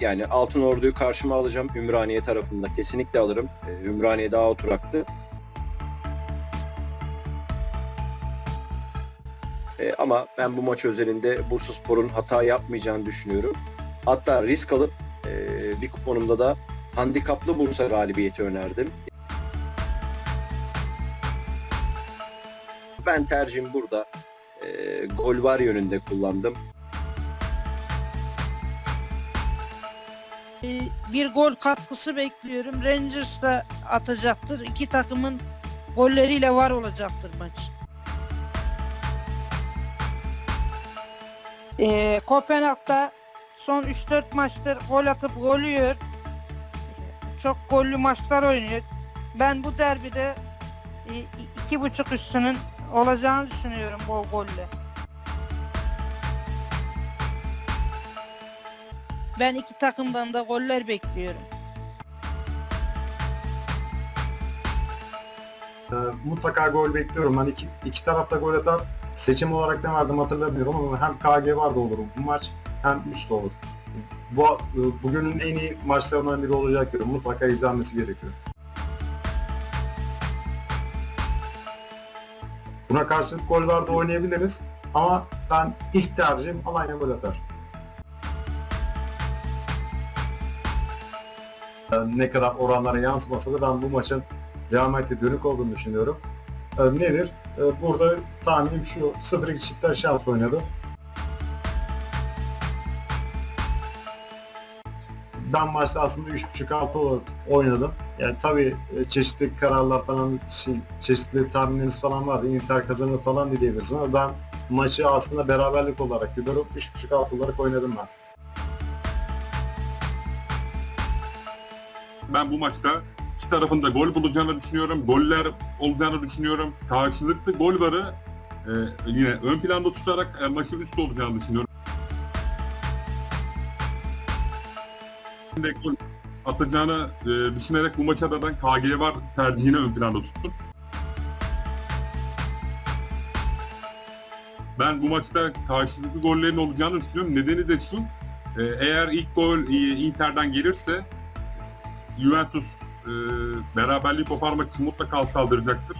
Yani Altın Ordu'yu karşıma alacağım Ümraniye tarafında. Kesinlikle alırım. Ee, Ümraniye daha oturaktı. Ee, ama ben bu maç özelinde Bursaspor'un hata yapmayacağını düşünüyorum. Hatta risk alıp e, bir kuponumda da handikaplı Bursa galibiyeti önerdim. Ben tercihim burada. E, gol var yönünde kullandım. Bir gol katkısı bekliyorum. Rangers da atacaktır. İki takımın golleriyle var olacaktır maç. Ee, Kopenhag'da son 3-4 maçtır gol atıp gol yiyor. Çok gollü maçlar oynuyor. Ben bu derbide e, iki buçuk üstünün olacağını düşünüyorum bol golle. Ben iki takımdan da goller bekliyorum. Ee, mutlaka gol bekliyorum. Ben iki, iki tarafta gol atar. Seçim olarak ne verdim hatırlamıyorum ama hem KG var da olur bu maç hem üst olur. Bu e, bugünün en iyi maçlarından biri olacak diyorum. Mutlaka izlenmesi gerekiyor. Buna karşılık gol var da oynayabiliriz. Ama ben ilk tercihim Alanya gol atar. Ne kadar oranlara yansımasa da ben bu maçın Real Madrid'e dönük olduğunu düşünüyorum. Ee, nedir? Ee, burada tahminim şu 0-2 çiftler şans oynadı. Ben maçta aslında 3.5-6 olarak oynadım. Yani tabii e, çeşitli kararlar falan, şey, çeşitli tahminleriniz falan vardı. Inter kazanır falan diye diyebilirsiniz ama ben maçı aslında beraberlik olarak görüyorum. 3.5-6 olarak oynadım ben. Ben bu maçta iki tarafında gol bulacağını düşünüyorum. Goller olacağını düşünüyorum. Karşılıklı gol varı e, yine ön planda tutarak e, maçın üstü olacağını düşünüyorum. Gol atacağını e, düşünerek bu maça da ben KG var tercihini ön planda tuttum. Ben bu maçta karşılıklı gollerin olacağını düşünüyorum. Nedeni de şu, e, eğer ilk gol e, Inter'den gelirse Juventus e, beraberliği koparmak için mutlaka saldıracaktır.